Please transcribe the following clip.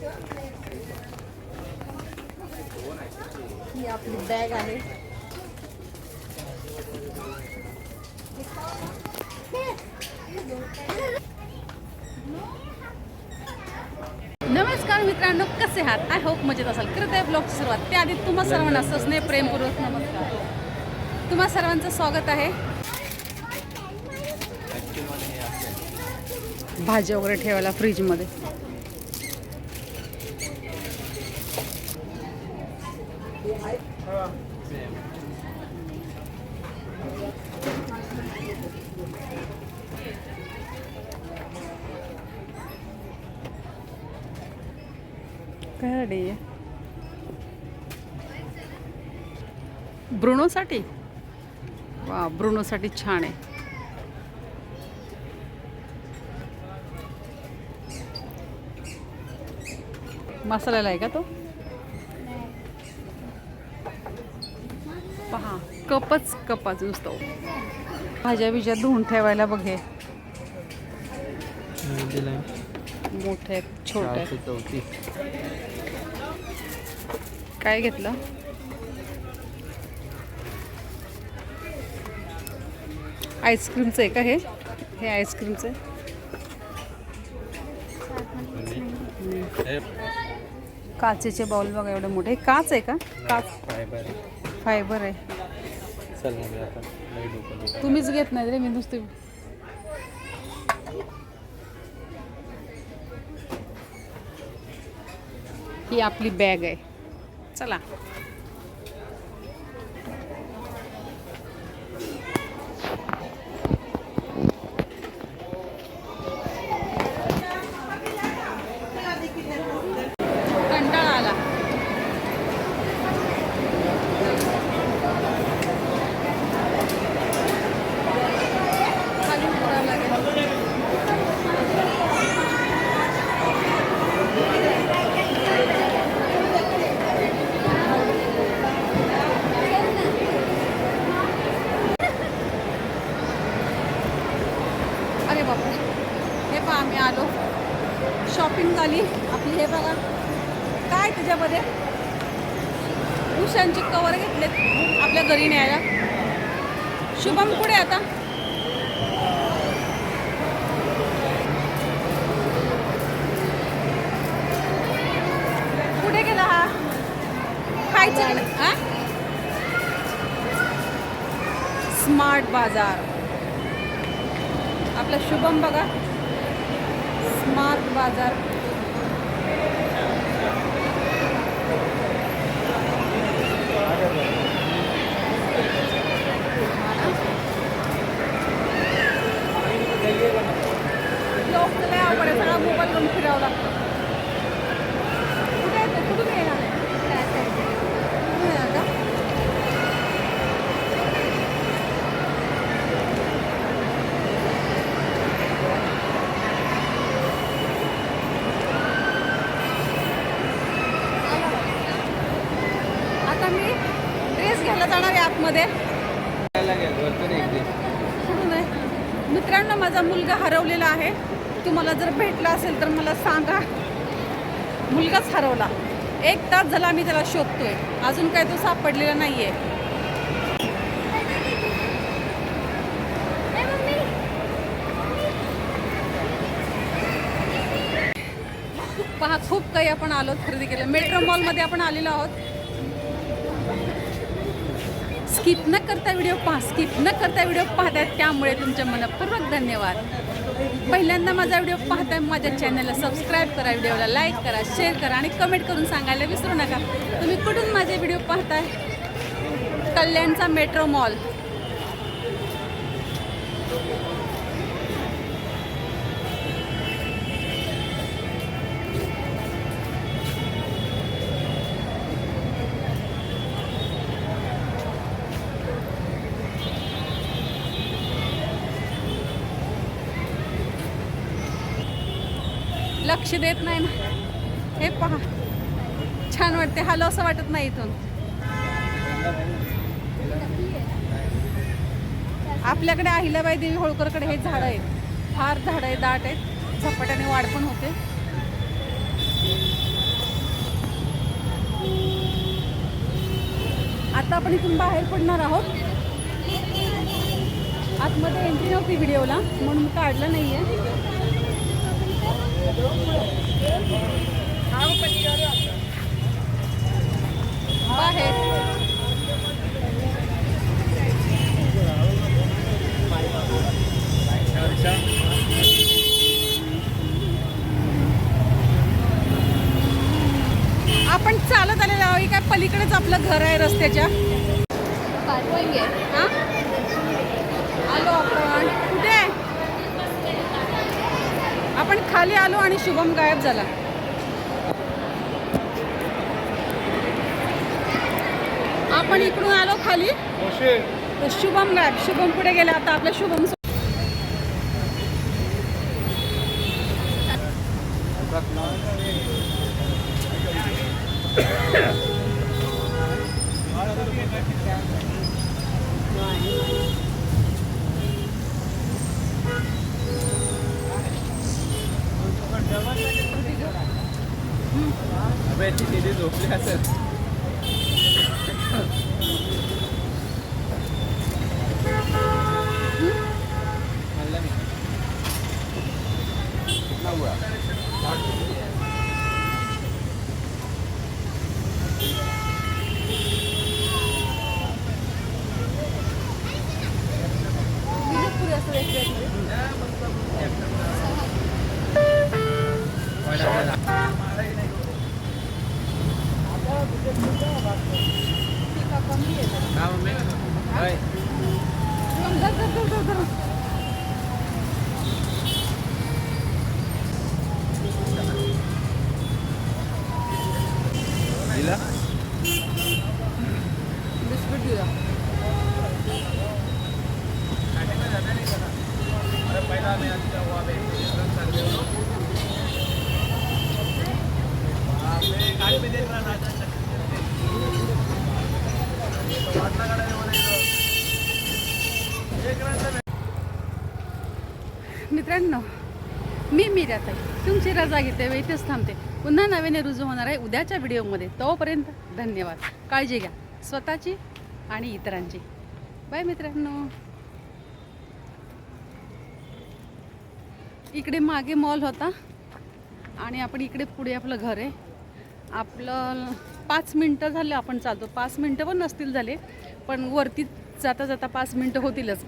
ही आपली बॅग आहे. नमस्कार मित्रांनो कसे आहात? आय होप मजेत असाल. करत आहे ब्लॉगची सुरुवात त्याआधी तुम्हा सर्वांना ससने प्रेमपूर्वक नमस्कार. तुम्हा सर्वांचं स्वागत आहे. भाज्या वगैरे ठेवायला फ्रीजमध्ये काय रेडी आहे ब्रुनोसाठी? वा ब्रुनोसाठी छान आहे. मसाल्याला आहे का तो? पहा कपच कपाच नुसतं. भाज्या बिज्या धुवून ठेवायला बघे. मोठे आहेत, छोटे. चौतीस काय घेतलं? आईस्क्रीमचं आहे का हे? हे आईस्क्रीमचं आहे. काचेचे बाउल बघा एवढे मोठे. हे काच आहे का? काच. फायबर फायबर आहे. चल मग आता. तुम्हीच घेत नाही रे मी नुसते ही आपली बॅग आहे. चला कंटाळा आला खाली उतरावं लागेल अरे बापरे हे पहा आम्ही आलो शॉपिंग झाली आपली हे बघा. काय त्याच्यामध्ये? उशांचे कवर घेतलेत आपल्या घरी न्यायला. शुभम कुठे आता? कुठे गेला हा? खायचं हा? स्मार्ट बाजार. आपला शुभम बघा. स्मार्ट बाजार. लोक तर लय अवघड सगळा मोबाईल घेऊन फिरावं लागतं कुठे येतो कुठून येणार कुठून येणार का आता मी ड्रेस घ्यायला जाणार आहे आतमध्ये. मित्रांनो माझा मुलगा हरवलेला आहे. तुम्हाला जर भेटला असेल तर मला सांगा. मुलगाच हरवला. एक तास झाला मी त्याला शोधतोय. अजून काय तो सापडलेला नाहीये. पहा खूप काही आपण आलो खरेदी केलं. मेट्रो मॉलमध्ये आपण आलेलो आहोत. स्किप न करता व्हिडिओ पहा स्किप न करता व्हिडिओ पाहतायत. त्यामुळे तुमच्या मनपूर्वक धन्यवाद. पहिल्यांदा माझा व्हिडिओ पाहताय माझ्या चॅनलला सबस्क्राईब करा व्हिडिओला लाईक करा शेअर करा आणि कमेंट करून सांगायला विसरू नका. तुम्ही कुठून माझे व्हिडिओ पाहताय? कल्याणचा मेट्रो मॉल लक्ष देत नाही ना. हे पहा. छान वाटते. हलो असं वाटत नाही इथून. आपल्याकडे अहिल्याबाई देवी होळकरकडे हे झाड आहे फार झाड आहे दाट आहेत. झपाट्याने वाढ पण होते. आता आपण इथून बाहेर पडणार आहोत. आतमध्ये एंट्री नव्हती व्हिडिओला म्हणून काढलं नाही आहे आपण चालत आलेलो आहोत. काय पलीकडेच आपलं घर आहे रस्त्याच्या? हा? आलो आपण. आपण खाली आलो आणि शुभम गायब झाला. आपण इकडून आलो खाली. शुभम गायब. शुभम पुढे गेला. आता आपल्या शुभम सो- अबे ती दीदी झोपली असेल. टीका कमी आहे. हा, मम्मी? मित्रांनो मी मीराताई तुमची रजा घेते व इथेच थांबते. पुन्हा नव्याने रुजू होणार आहे उद्याच्या व्हिडिओमध्ये. तोपर्यंत धन्यवाद. काळजी घ्या. स्वतःची आणि इतरांची. बाय मित्रांनो. इकडे मागे मॉल होता आणि आपण इकडे पुढे आपलं घर आहे. आपलं पाच मिनटं झालं आपण चालतो. पाच मिनटं पण नसतील झाले पण वरती जाता जाता पाच मिनटं होतीलच.